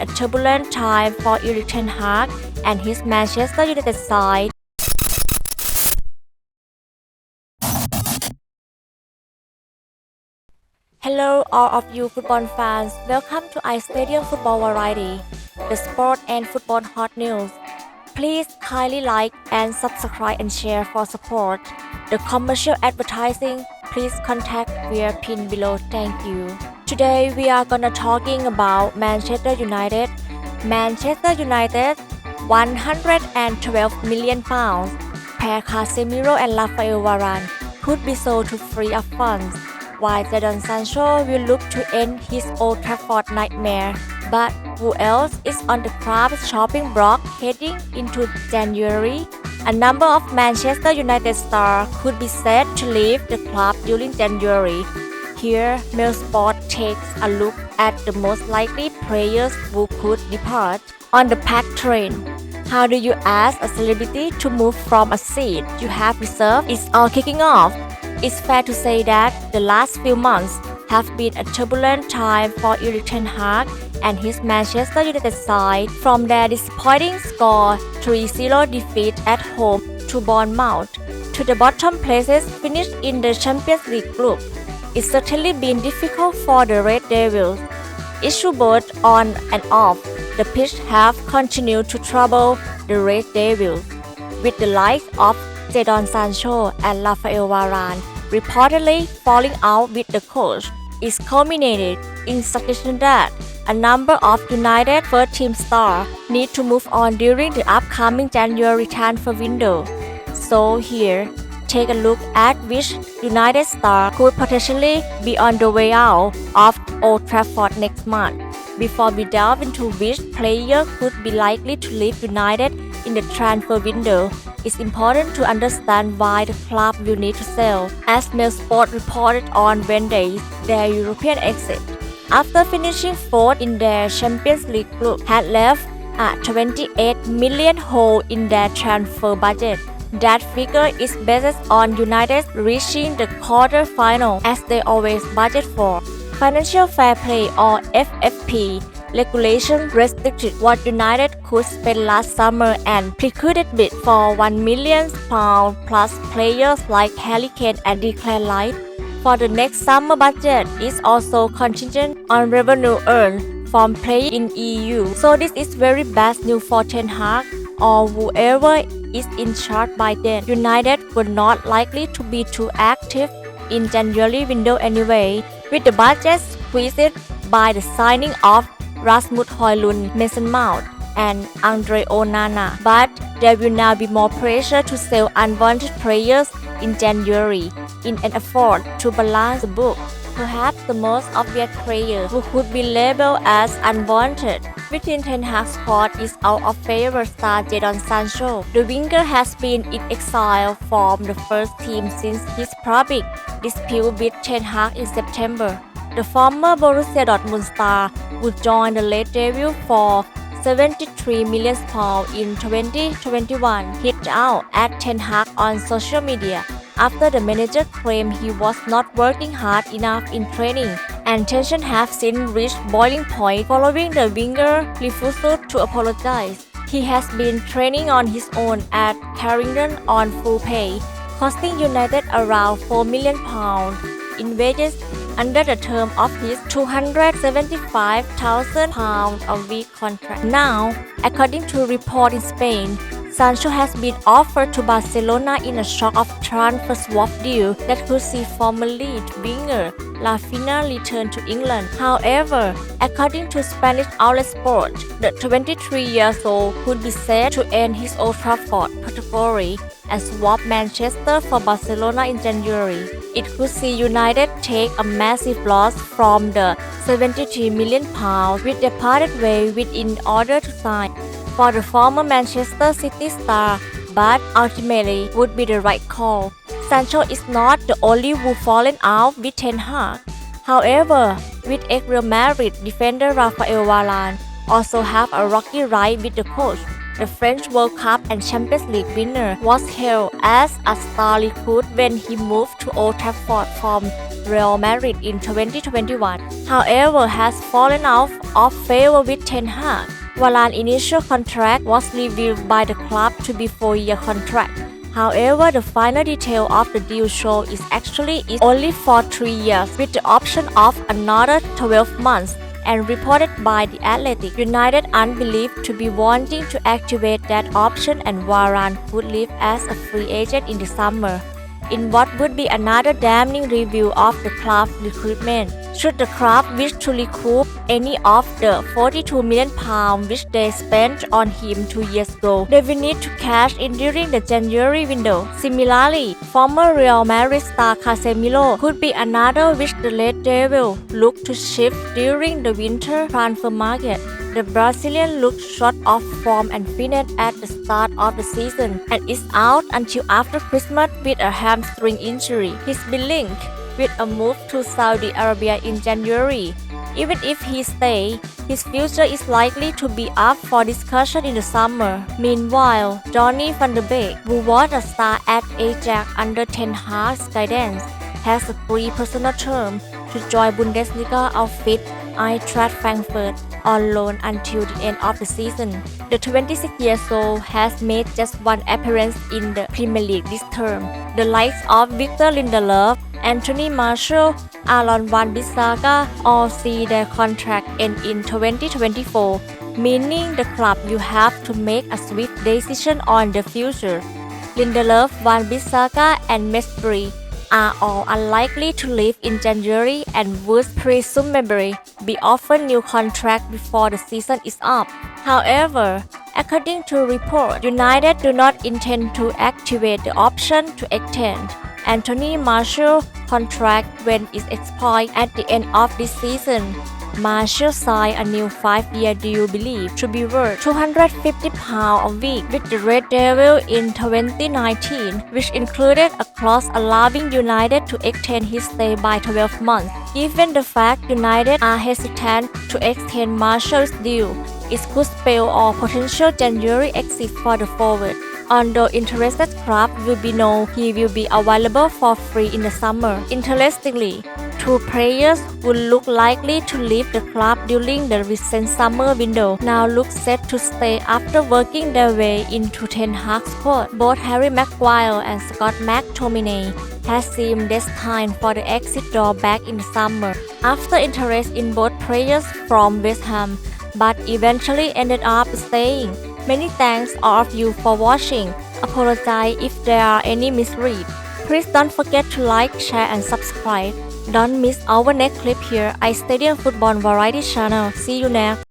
a turbulent time for Erik ten Hag and his Manchester United side. Hello, all of you football fans. Welcome to iStadium Football Variety, the sport and football hot news. Please kindly like and subscribe and share for support. The commercial advertising, please contact via pin below. Thank you. Today we are gonna talking about Manchester United. Manchester United, 112 million pounds. Pair Casemiro and Rafael Varane could be sold to free of funds while Jadon Sancho will look to end his Old Trafford nightmare. But who else is on the club's shopping block heading into January? A number of Manchester United stars could be said to leave the club during January. Here, Mailsport takes a look at the most likely players who could depart on the packed train. How do you ask a celebrity to move from a seat you have reserved? It's all kicking off. It's fair to say that the last few months have been a turbulent time for Erik ten Hag and his Manchester United side from their disappointing score 3-0 defeat at home to Bournemouth to the bottom places finished in the Champions League group. It's certainly been difficult for the Red Devils. Issue both on and off the pitch have continued to trouble the Red Devils, with the likes of Jadon Sancho and Rafael Varane reportedly falling out with the coach. It's culminated in suggestion that a number of United first team stars need to move on during the upcoming January transfer window. So here, take a look at which United star could potentially be on the way out of Old Trafford next month. Before we delve into which player could be likely to leave United in the transfer window, it's important to understand why the club will need to sell, as Mailsport reported on Wednesday their European exit. After finishing fourth in their Champions League group, had left a 28 million hole in their transfer budget. That figure is based on United reaching the quarter final as they always budget for. Financial Fair Play or FFP regulation restricted what United could spend last summer and precluded bid for 1 million pound plus players like Harry Kane and Declan Rice. For the next summer budget is also contingent on revenue earned from play in EU. So this is very bad news for Ten Hag or whoever is in charge by then. United were not likely to be too active in January window anyway, with the budget squeezed by the signing of Rasmus Højlund, Mason Mount, and Andre Onana. But there will now be more pressure to sell unwanted players in January in an effort to balance the book. Perhaps the most obvious player who could be labeled as unwanted within Ten Hag's squad is out of favor star Jadon Sancho. The winger has been in exile from the first team since his public dispute with Ten Hag in September. The former Borussia Dortmund star would join the Red Devils for 73 million pounds in 2021. Hit out at Ten Hag on social media after the manager claimed he was not working hard enough in training and tension have since reached boiling point following the winger refusal to apologize. He has been training on his own at Carrington on full pay, costing United around 4 million pounds in wages under the term of his 275,000 pounds a week contract. Now, according to report in Spain, Sancho has been offered to Barcelona in a shock of transfer swap deal that could see former lead winger Rafinha return to England. However, according to Spanish outlet Sport, the 23 years old could be said to end his Old Trafford category and swap Manchester for Barcelona in January. It could see United take a massive loss from the 73 million pounds which they parted way with in order to sign for the former Manchester City star, but ultimately would be the right call. Sancho is not the only who fallen out with Ten Hag. However, with ex-Real Madrid defender Rafael Varane also have a rocky ride with the coach. the French World Cup and Champions League winner, was hailed as a star recruit when he moved to Old Trafford from Real Madrid in 2021. However, has fallen out of favor with Ten Hag. Varane's initial contract was revealed by the club to be four-year contract. However, the final detail of the deal show is actually is only for three years with the option of another 12 months and reported by the Athletic. United unbelieved to be wanting to activate that option and Varane could leave as a free agent in the summer. In what would be another damning review of the club's recruitment. Should the club wish to recoup any of the 42 million pounds which they spent on him two years ago, they will need to cash in during the January window. Similarly, former Real Madrid star Casemiro could be another which the Red Devil look to shift during the winter transfer market. The Brazilian looked short of form and finished at the start of the season and is out until after Christmas with a hamstring injury. He's been linked with a move to Saudi Arabia in January. Even if he stays, his future is likely to be up for discussion in the summer. Meanwhile, Donny van de Beek, who was a star at Ajax under Ten Hag's guidance, has agreed personal term to join Bundesliga outfit Eintracht Frankfurt on loan until the end of the season. The 26 years old has made just one appearance in the Premier League this term. The likes of Victor Lindelof, Anthony Martial, Aaron Van Bissaka all see their contract end in 2024, meaning the club will have to make a swift decision on the future. Lindelof, Van Bissaka, and Mesbury are all unlikely to leave in January and would presumably be offered new contract before the season is up. However, according to report, United do not intend to activate the option to extend Anthony Martial contract when it expires at the end of this season. Martial signed a new five-year deal believed to be worth 250 pounds a week with the Red Devil in 2019, which included a clause allowing United to extend his stay by 12 months. Given the fact United are hesitant to extend Martial's deal, it could spell a potential January exit for the forward. Although interested club will be known he will be available for free in the summer. Interestingly, two players would look likely to leave the club during the recent summer window now look set to stay after working their way into Ten Hag's squad. Both Harry Maguire and Scott McTominay has seemed destined for the exit door back in the summer after interest in both players from West Ham but eventually ended up staying. Many thanks all of you for watching. Apologize if there are any misread. Please don't forget to like, share and subscribe. Don't miss our next clip here. I Stadium Football Variety Channel. See you next.